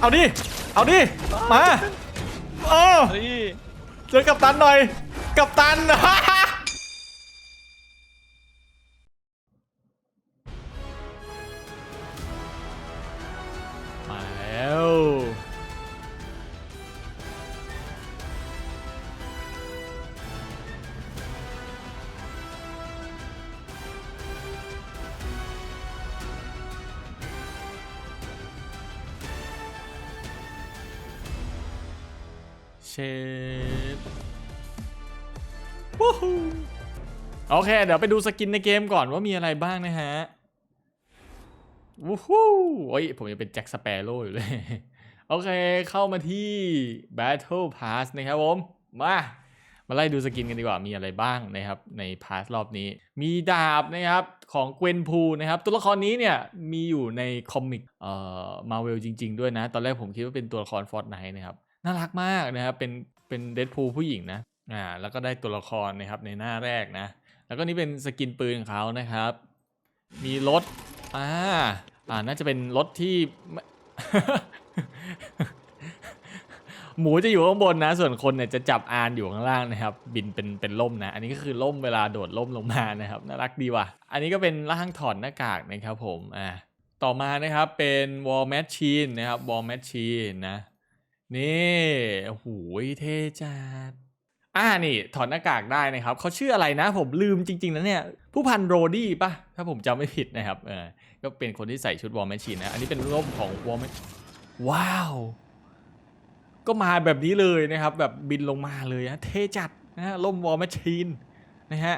เอาดิ เอาดิ มาเออเฮ้ย เจอกับตันหน่อย กับตัน ชฟวู้ฮูโอเค เดี๋ยวไปดูสกินในเกมก่อนว่ามีอะไรบ้างนะฮะวู้ฮู้โอ้ย ผมยังเป็นแจ็คสเปโร่อยู่เลย โอเค เข้ามาที่ Battle Pass นะครับผม มามาไล่ดูสกินกันดีกว่ามีอะไรบ้างนะครับในพาร์ทรอบนี้ มีดาบนะครับของเกวนพูนะครับ ตัวละครนี้เนี่ยมีอยู่ในคอมิกเอ่อมาเวลจริง ๆ ด้วยนะ ตอนแรกผมคิดว่าเป็นตัวละครฟอร์ n ไน e นะครับ น่ารักมากนะครับ เป็นเป็นเดดพูผู้หญิงนะอ่าแล้วก็ได้ตัวละครนะครับในหน้าแรกนะ แล้วก็นี่เป็นสกินปืนของเขานะครับ มีรถอ่าอ่าน่าจะเป็นรถที่ไม่หมูจะอยู่ข้างบนนะ ส่วนคนเนี่ยจะจับอานอยู่ข้างล่างนะครับ บินเป็นเป็นล่มนะ อันนี้ก็คือล่มเวลาโดดล่มลงมานะครับน่ารักดีว่ะ อันนี้ก็เป็นร่างถอดหน้ากากนะครับผมอ่าต่อมานะครับเป็น wall machine นะครับ wall machine นะ นี่โอ้โหเท่จัดอ่านี่ ถอดหน้ากากได้นะครับ เขาชื่ออะไรนะ ผมลืมจริง ๆ แล้วเนี่ย ผู้พันโรดี้ปะถ้าผมจำไม่ผิดนะครับเออก็เป็นคนที่ใส่ชุดวอร์แมชชีนนะ อันนี้เป็นร่มของวอร์แมชว้าว ก็มาแบบนี้เลยนะครับ แบบบินลงมาเลยนะเท่จัดนะฮะร่มวอร์แมชชีนนะฮะ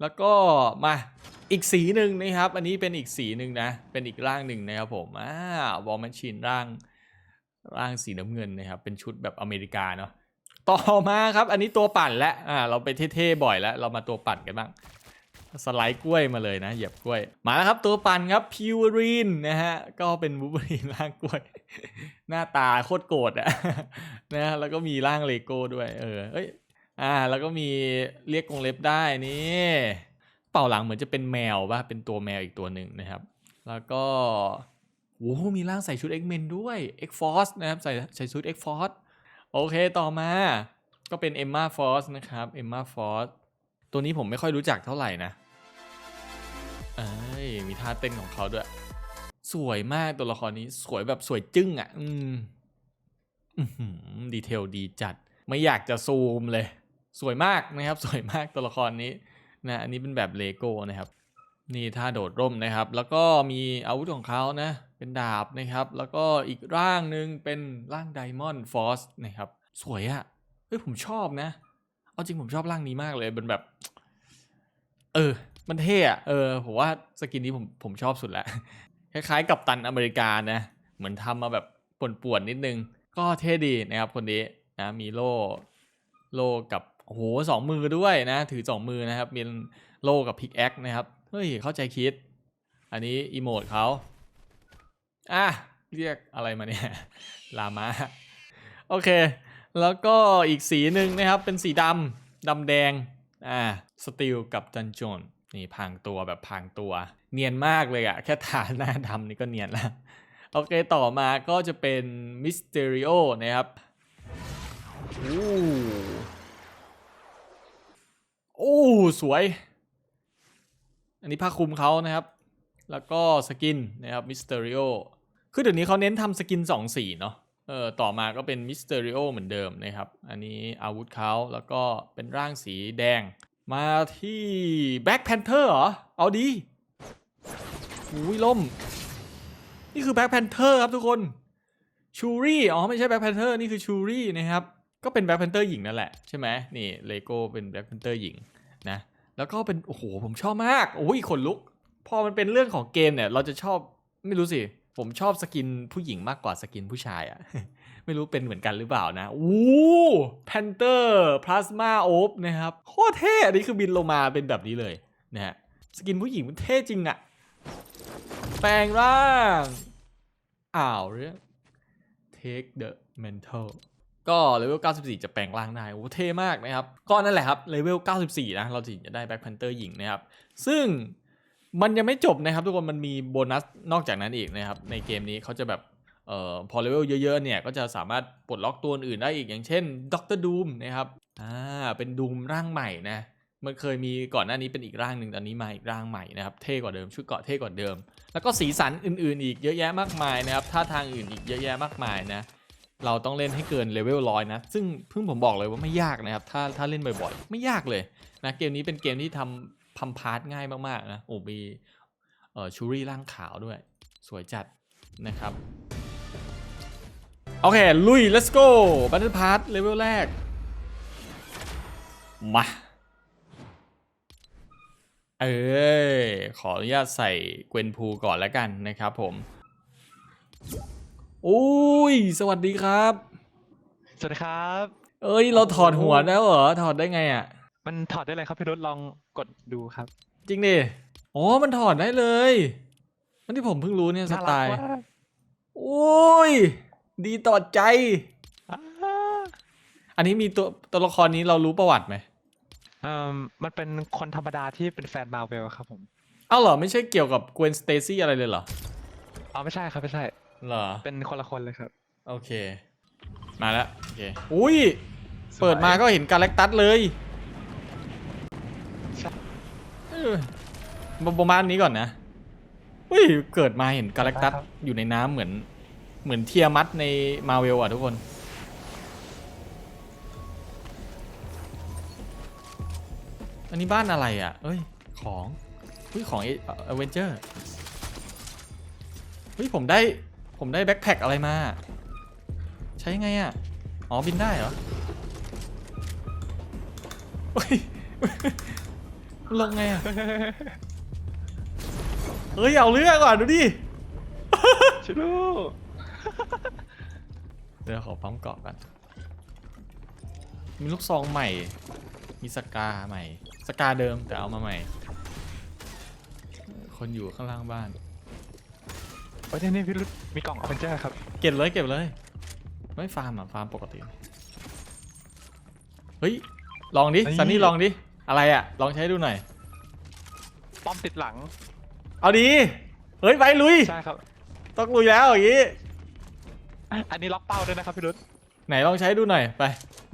แล้วก็มาอีกสีหนึ่งนะครับ อันนี้เป็นอีกสีหนึ่งนะ เป็นอีกร่างหนึ่งนะครับผมอ่าวอร์แมชชีนร่าง ร่างสีน้ำเงินนะครับ เป็นชุดแบบอเมริกาเนาะต่อมาครับ อันนี้ตัวปั่นแล้วอ่าเราไปเท่ๆบ่อยแล้ว เรามาตัวปั่นกันบ้าง สไลด์กล้วยมาเลยนะ เหยียบกล้วย มาแล้วครับตัวปั่นครับพิวรีนนะฮะ ก็เป็นวูบรีนร่างกล้วย หน้าตาโคตรโกรธอะนะแล้วก็มีร่างเลโก้ด้วย เออเอ้ยอ่า แล้วก็มีเรียกกรงเล็บได้นี่เป่าหลังเหมือนจะเป็นแมวป่ะเป็นตัวแมวอีกตัวหนึ่งนะครับ แล้วก็ โอ้โหมีร่างใส่ชุด X-Men ด้วย X-Force นะครับ ใส่ใส่ชุด X-Force โอเคต่อมา ก็เป็น Emma Frost นะครับ Emma Frost ตัวนี้ผมไม่ค่อยรู้จักเท่าไหร่นะเอ้ยมีท่าเต้นของเขาด้วย สวยมากตัวละครนี้สวยแบบสวยจึ้งอะ อืมอื้อหือดีเทลดีจัด ไม่อยากจะซูมเลย สวยมากนะครับ สวยมากตัวละครนี้นะอันนี้เป็นแบบเลโก้นะครับ นี่ท่าโดดร่มนะครับ แล้วก็มีอาวุธของเขานะ เป็นดาบนะครับ แล้วก็อีกร่างหนึ่งเป็นร่างไดมอนด์ฟอสนะครับ สวยอะเฮ้ยผมชอบนะ เอาจริงผมชอบร่างนี้มากเลยเป็นแบบ เออ มันเท่อะเออผมว่าสกินนี้ผมผมชอบสุดแล้วคล้ายๆกับตันอเมริกานะ เหมือนทำมาแบบป่วนๆนิดนึง ก็เท่ดีนะครับคนนี้นะมีโล่โล่กับโอ้โหสองมือด้วยนะ ถือสองมือนะครับมีโล่กับพิกแอคนะครับ เฮ้ย เข้าใจคิด อันนี้อีโมดเขาอะ เรียกอะไรมาเนี่ย ลามาโอเค แล้วก็อีกสีหนึ่งนะครับ เป็นสีดำดำแดง อ่า สติลกับดันจอนนี่พรางตัวแบบพรางตัว เนียนมากเลยอะแค่ทาหน้าดำนี่ก็เนียนแล้ว โอเค ต่อมาก็จะเป็นมิสเตอริโอนะครับโอ้โอ้สวย อันนี้ผ้าคลุมเขานะครับ แล้วก็สกินนะครับมิสเตอริโอคือเดี๋ยวนี้เขาเน้นทำสกิน2สีเนาะเออต่อมาก็เป็นมิสเตอริโอเหมือนเดิมนะครับ อันนี้อาวุธเขาแล้วก็เป็นร่างสีแดง มาที่แบ็คแพนเทอร์เหรอ เอาดีอุ้ยล่ม นี่คือแบ็คแพนเทอร์ครับทุกคนชูรี่อ๋อไม่ใช่แบ็คแพนเทอร์นี่คือชูรี่นะครับ ก็เป็นแบ็คแพนเทอร์หญิงนั่นแหละใช่ไหมนี่เลโก้เป็นแบ็คแพนเทอร์หญิงนะ แล้วก็เป็นโอ้โหผมชอบมากโอ้ยขนลุก พอมันเป็นเรื่องของเกมเนี่ย เราจะชอบไม่รู้สิ ผมชอบสกินผู้หญิงมากกว่าสกินผู้ชายอะไม่รู้เป็นเหมือนกันหรือเปล่านะอู้แพนเตอร์พลาสมาโอบนะครับโคตรเท่อันนี้คือบินลงมาเป็นแบบนี้เลยนะฮะสกินผู้หญิงมันเท่จริงอะแปลงร่างอ้าวเรื่อง take the mental ก็เลเวล 94 จะแปลงร่างได้ โอ้เท่มากนะครับ ก็นั่นแหละครับ เลเวล 94 นะ เราถึงจะได้แบ็คแพนเตอร์หญิงนะครับ ซึ่งมันยังไม่จบนะครับ ทุกคน มันมีโบนัสนอกจากนั้นอีกนะครับ ในเกมนี้เขาจะแบบ เอ่อ พอเลเวลเยอะๆ เนี่ย ก็จะสามารถปลดล็อกตัวอื่นได้อีก อย่างเช่นด็อกเตอร์ดูมนะครับ อ่า เป็นดูมร่างใหม่นะ มันเคยมีก่อนหน้านี้เป็นอีกร่างหนึ่งตอนนี้มาอีกร่างใหม่นะครับ เท่กว่าเดิม ชุดเกาะเท่กว่าเดิม แล้วก็สีสันอื่นๆ อีกเยอะแยะมากมายนะครับ ท่าทางอื่นอีกเยอะแยะมากมายนะ เราต้องเล่นให้เกินเลเวลร้อยนะ ซึ่งเพิ่งผมบอกเลยว่าไม่ยากนะครับ ถ้าถ้าเล่นบ่อยๆ ไม่ยากเลยนะ เกมนี้เป็นเกมที่ทำพัมพาร์ทง่ายมากๆนะ โอ้มีเอ่อชูรี่ร่างขาวด้วย สวยจัดนะครับ โอเค ลุย let's go Battle Pass เลเวลแรก มา เอ้ยขออนุญาตใส่เกวนพูก่อนแล้วกันนะครับผม อุ้ย สวัสดีครับ สวัสดีครับ เอ้ย เราถอดหัวแล้วเหรอ ถอดได้ไงอะ มันถอดได้เลยครับพี่รุธลองกดดูครับ จริงดิอ๋อมันถอดได้เลยอันที่ผมเพิ่งรู้เนี่ยสน่าไตรักล์ มากโอ้ย ดีต่อใจ อ่าอันนี้มีตัวตัวละครนี้เรารู้ประวัติไหมเอ่อมันเป็นคนธรรมดาที่เป็นแฟนมาเวลครับผม เอ้าเหรอ ไม่ใช่เกี่ยวกับกวนสเตซี่อะไรเลยเหรอ อ๋อไม่ใช่ครับไม่ใช่ เหรอ เป็นคนละคนเลยครับ โอเค มาแล้ว โอเค อุ้ย สวย เปิดมาก็เห็นกาแล็กตัสเลยใช่เออประมาณนี้ก่อนนะอุ้ย เกิดมาเห็นกาแล็กตัสอยู่ในน้ำเหมือน เหมือนเทียมัดในมาเวลอะทุกคน อันนี้บ้านอะไรอะ เอ้ย ของอุ้ยของเอเวนเจอร์ เฮ้ยผมได้ ผมได้แบ็คแพคอะไรมา ใช้ไงอะ อ๋อ บินได้เหรอเฮ้ยลงไงอะเฮ้ยเอาเรื่องก่อนดูดิชิลูเดี๋ยวขอปั๊มเกาะกันมีลูกซองใหม่ มีสกาใหม่ สกาเดิมแต่เอามาใหม่ คนอยู่ข้างล่างบ้านโอ้ยนี่นี่พี่รุธมีกล่องออเวนเจอร์ครับ เก็บเลยเก็บเลย ไม่ฟาร์มอะฟาร์มปกติ เฮ้ย ลองดิเฮ้ยซันนี่ลองดิ อะไรอะ ลองใช้ดูหน่อย ป้อมติดหลัง เอาดี เฮ้ยไปลุย ใช่ครับ ต้องลุยแล้วอย่างงี้ อันนี้ล็อกเป้าด้วยนะครับพี่รุธไหนลองใช้ดูหน่อยไป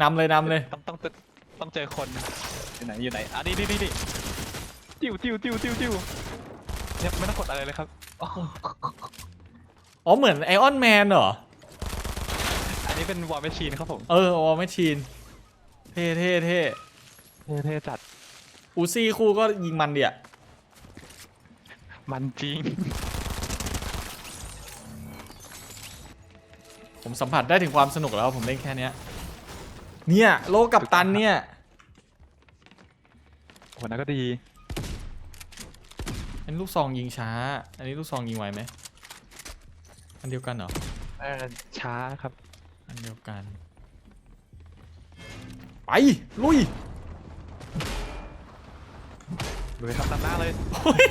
นำเลยนำเลย ต้องต้องต้องต้องเจอคนอยู่ไหนอยู่ไหนอันนี้นี่นี่นี่ติ้วติ้วติ้วติ้วติ้วเนี่ยไม่ต้องกดอะไรเลยครับอ๋อ อ๋อเหมือนไอออนแมนเหรอ อันนี้เป็นวอร์แมชชีนครับผมเออวอลแมชชีน เท่เท่เท่เท่ๆจัดอูซี่คู่ก็ยิงมันเดียมันจริง ผมสัมผัสได้ถึงความสนุกแล้วผมเล่นแค่เนี้ย เนี่ย โลกับตันเนี่ย โหนั่นก็ดี อันนี้ลูกซองยิงช้า อันนี้ลูกซองยิงไวไหม อันเดียวกันเหรอ เออช้าครับอันเดียวกัน ไป ลุยดูเลยครับนำหน้าเลยโอ้ย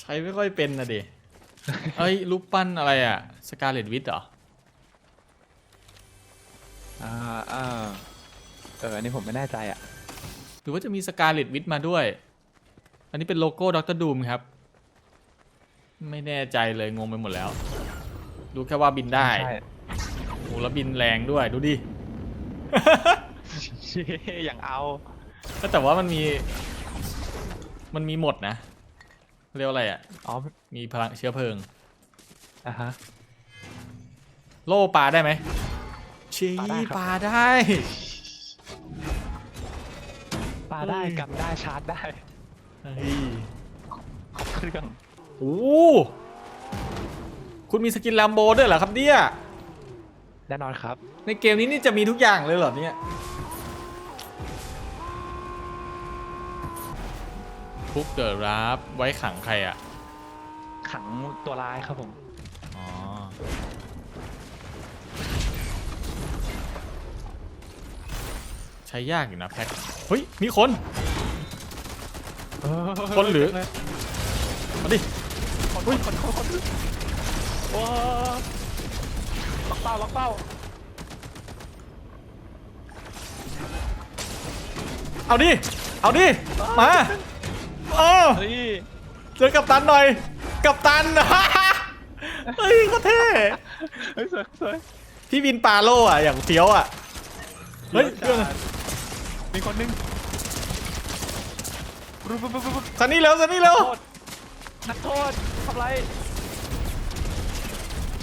ใช้ไม่ค่อยเป็นนะเดเอ้ยรูปปั้นอะไรอะสกาเลตวิทเหรอ อ่าอ่าเอออันนี้ผมไม่แน่ใจอะ หรือว่าจะมีสกาเลตวิทมาด้วย อันนี้เป็นโลโก้ดรดูมครับ ไม่แน่ใจเลยงงไปหมดแล้ว ดูแค่ว่าบินได้ใช่โอ้แล้วบินแรงด้วยดูดิ อย่างเอา แต่ว่ามันมี มันมีหมดนะ เรียกว่าอะไรอะ อ๋อ มีพลังเชื้อเพลิง อะฮะ โล่ปลาได้ไหมชีปลาได้ครับปลาได้ปาได้เฮ้ยกำได้ชาร์จได้ เฮ้ยครบเครื่องโอ้คุณมีสกินลัมโบด้วยเหรอครับเนี่ย แน่นอนครับ ในเกมนี้นี่จะมีทุกอย่างเลยเหรอเนี่ย คุกเดอะรับไว้ขังใครอะ ขังตัวร้ายครับผม อ๋อ ใช้ยากอยู่นะแพ็คเฮ้ย มีคน คนหรือ มาดิคนคนคนคนคนว้าวล็อกเป้าล็อกเป้า เอาดิ เอาดิ มาเออเฮ้ยเจอกับตันหน่อย กับตัน เฮ้ยก็เท่ เฮ้ยสวยสวยพี่บินปาโลอะอย่างเฟี้ยวอะเฮ้ยเพื่อนมีคนนึง ปุ๊บปุ๊บปุ๊บปุ๊บซันนี่เร็วซันนี่เร็วโทษนักโทษทำไร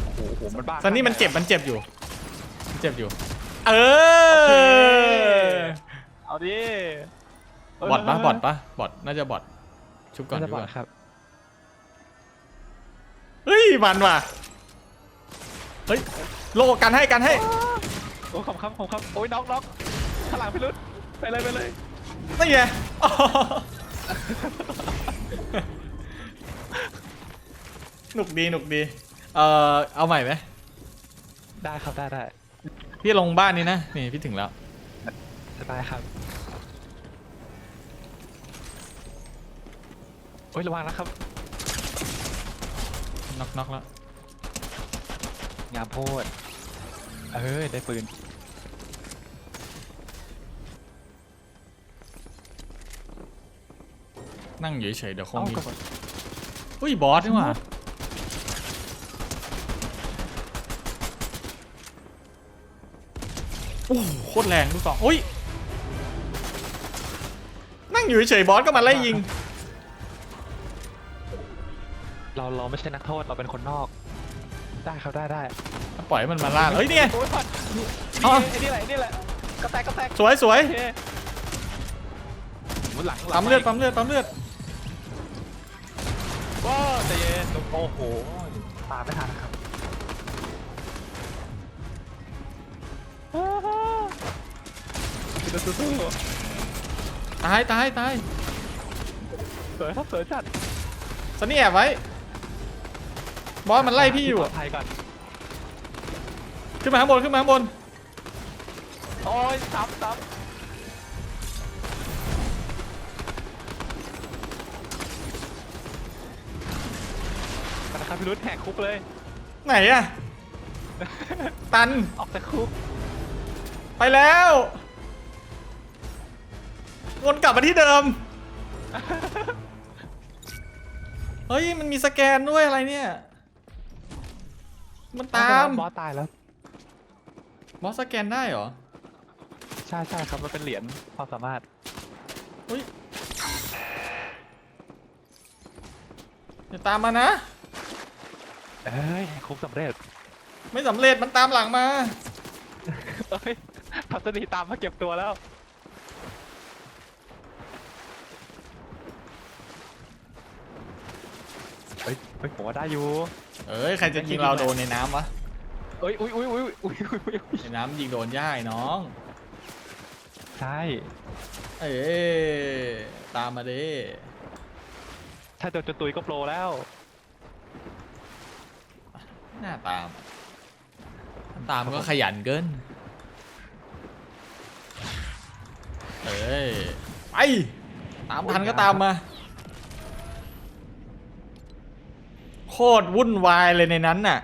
โอ้โหโอ้โหมันบ้าซันนี่มันเจ็บมันเจ็บอยู่มันเจ็บอยู่ เออเอาดิบอทปะบอทปะบอทน่าจะบอทชุบก่อนน่าชุจะบบก่ออนทครับเฮ้ยมันว่ะเฮ้ยโลกันให้กันให้โอ้ขอบครับขอบครับโอ้ยน็อกน็อกข้างหลังพี่รุดไปเลยไปเลยนี่ไง หนุกดีหนุกดี เอ่อ เอาใหม่ไหม ได้ครับได้ได้พี่ลงบ้านนี้นะ นี่พี่ถึงแล้ว ได้ครับโอ้ยระวังนะครับน็อกน็อกแล้ว งามโพดเออได้ปืน นั่งอยู่เฉยๆเดี๋ยวคงเอ้ามีก็อุ้ยบอสนี่หว่าโอ้โหโคตรแรงลูกสองอุ้ยนั่งอยู่เฉยๆบอสก็มาไล่ยิง เราเราไม่ใช่นักโทษเราเป็นคนนอก ได้ครับได้ได้ปล่อยให้มันมาล่าเฮ้ยนี่ไงโอ้ยพันอ๋อไอ้นี่แหละไอ้นี่แหละกระแตกกระแตกสวยสวยโอเคหมุนหลังหลังปั๊มเลือดปั๊มเลือดปั๊มเลือดว้าว ใจเย็นโอ้โหตามไม่ทันครับสู้ๆสู้ตายตายตายๆสวยครับสวยจัดซันนี่แอบไว้ บอสมันไล่พี่อยู่ปลอะดภัยก่อนขึ้นมาข้างบนขึ้นมาข้างบน โอ้ยซ้ำซ้ำ พี่รุธแหกคุกเลย ไหนอะตันออกจากคุกไปแล้ววนกลับมาที่เดิม เฮ้ย มันมีสแกนด้วยอะไรเนี่ย มันตามบอสตายแล้ว บอสสแกนได้เหรอ ใช่ใช่ครับมันเป็นเหรียญความสามารถเฮ้ยอย่าตามมานะ เอ้ยแหกคุกสำเร็จไม่สำเร็จมันตามหลังมา เอ้ยทัศนีตามมาเก็บตัวแล้ว เฮ้ยเฮ้ยผมว่าได้อยู่ เอ้ยใครจะยิงเราโดนในน้ำวะเอ้ยอุ้ยอุ้ยอุ้ยอุ้ยอุ้ยอุ้ยอุ้ยในน้ำยิงโดนย่ายน้อง ใช่ เอ้ยตามมาดิถ้าโดนจนตุยก็โปรแล้ว หน้าตาม ตามก็ขยันเกิน เอ้ย ไป ตามทันก็ตามมา โคตรวุ่นวายเลยในนั้นน่ะ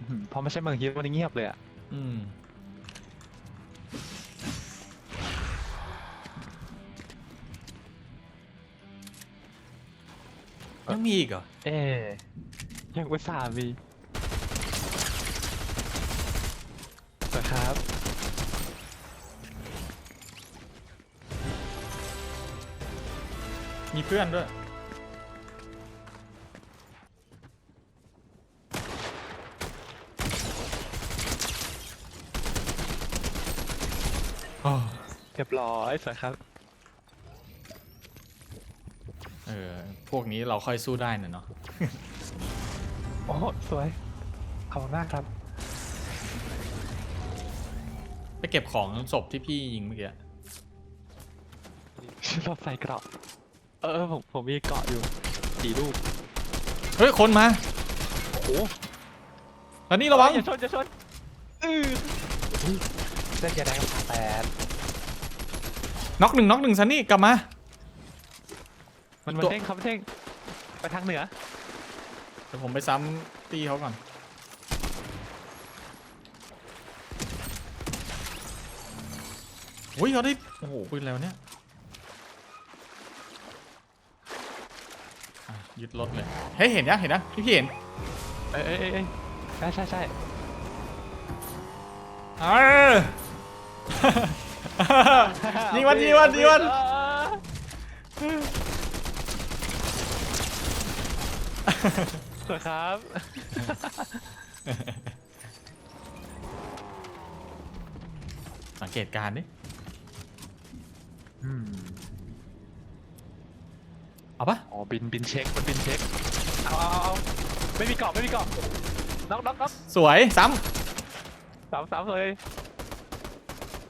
อืมพอไม่ใช่เมืองฮิตมันเงียบเลยอะอืม ยังมีอีกเหรอ เอ๊ะยังอุตส่าห์มีสวัสดีครับมีเพื่อนด้วยโอ้เรียบร้อยสวัสดีครับ เออ พวกนี้เราค่อยสู้ได้น่ะเนาะ โอ้สวยขอบคุณมากครับ ไปเก็บของศพที่พี่ยิงเมื่อกี้ เราใส่เกราะ เออผมผมมีเกราะอยู่สี่ลูกเฮ้ย คนมาโอ้โหแล้วนี่ระวัง อย่าชนอย่าชนอืออุ๊ยเส้นยาแดงผ่าแปดน็อกหนึ่งน็อกหนึ่งซันนี่กลับมา มันมัเด้งครับเด้งไปทางเหนือเดี๋ยวผมไปซ้ำตีเขาก่อน โอ้ยเขาได้ โอ้โหปืนแล้วเนี่ยยึดรถเลย เฮ้ยเห็นนะเห็นนะพี่พี่เห็น เอ้ยเอ้ยเอ้ยใช่ใช่ใช่เออยิงวันยิงวันยิงวัน สวยครับ สังเกตการณ์ดิเอาปะอ๋อบินบินเช็คมันบินเช็คเอาเอาเอาเอาไม่มีเกาะไม่มีเกาะน็อกน็อกน็อกสวยซ้สามสามเลย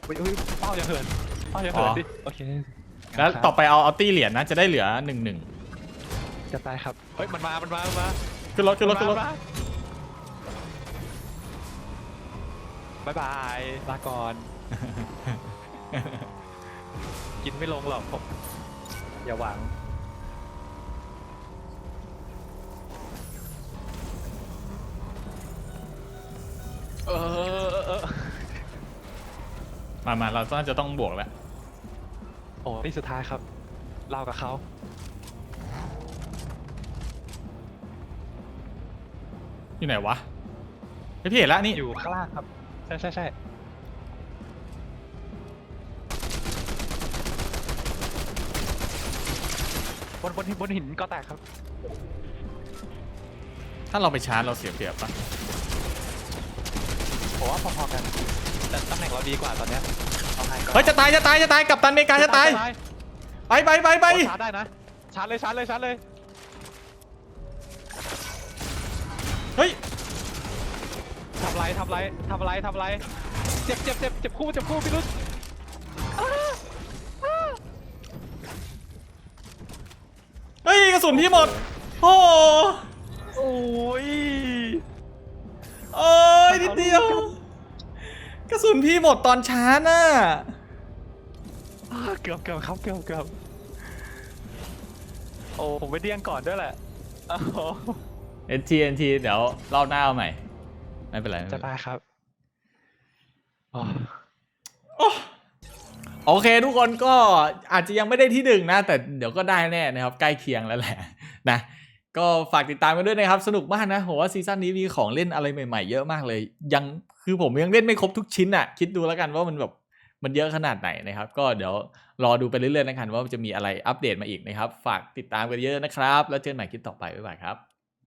อุ้ยอุ้ยเป้าอย่าเหินเป้าอย่าเหินดิโอเคำแล้วต่อไปเอาเอาตี้เหรียญนะจะได้เหลือหนึ่งหนึ่ง จะตายครับ เฮ้ยมันมา มันมา มันมาขึ้นรถขึ้นรถขึ้นรถมามาบายบายลาก่อน กินไม่ลงหรอกผมอย่าหวัง เออเออเออมามาเราน่าจะต้องบวกแล้ว โอ้นี่สุดท้ายครับ เรากับเขา อยู่ไหนวะเฮ้ยพี่เห็นแล้วนี่อยู่ข้างล่างครับ ใช่ใช่ใช่บนบนหินบนหินก็แตกครับ ถ้าเราไปชาร์จเราเสียเปรียบปะผมว่าพอๆกัน แต่ตำแหน่งเราดีกว่าตอนเนี้ยเอาให้ก็เฮ้ยจะตายจะตายจะตายกับตันอเมริกาจะตายไปไปไปไปโอ้ชาร์จได้นะชาร์จเลยชาร์จเลยชาร์จเลย เฮ้ยทำไรทำไรทำไรทำไรเจ็บเจ็บเจ็บเจ็บคู่เจ็บคู่พี่รุ่นเฮ้ยกระสุนพี่หมดโอ้โหโอ้ยโอ้ยนิดเดียว กระสุนพี่หมดตอนชาร์จน่ะอ่าเกือบเกือบครับเกือบเกือบโอ้ผมไปเดี้ยงก่อนด้วยแหละ โอ้โหเอ็นทีเอ็นทีเดี๋ยวรอบหน้าเอาใหม่ ไม่เป็นไรไม่จะเป็นไรได้ครับอ๋อโอเคทุกคนก็อาจจะยังไม่ได้ที่หนึ่งนะ แต่เดี๋ยวก็ได้แน่นะครับ ใกล้เคียงแล้วแหละนะ ก็ฝากติดตามกันด้วยนะครับ สนุกมากนะผมว่าซีซั่นนี้มีของเล่นอะไรใหม่ๆ เยอะมากเลย ยังคือผมยังเล่นไม่ครบทุกชิ้นอะ คิดดูแล้วกันว่ามันแบบมันเยอะขนาดไหนนะครับ ก็เดี๋ยวรอดูไปเรื่อยๆนะครับว่าจะมีอะไรอัปเดตมาอีกนะครับ ฝากติดตามกันเยอะนะครับ แล้วเจอกันใหม่คลิปต่อไปบ๊ายบายครับ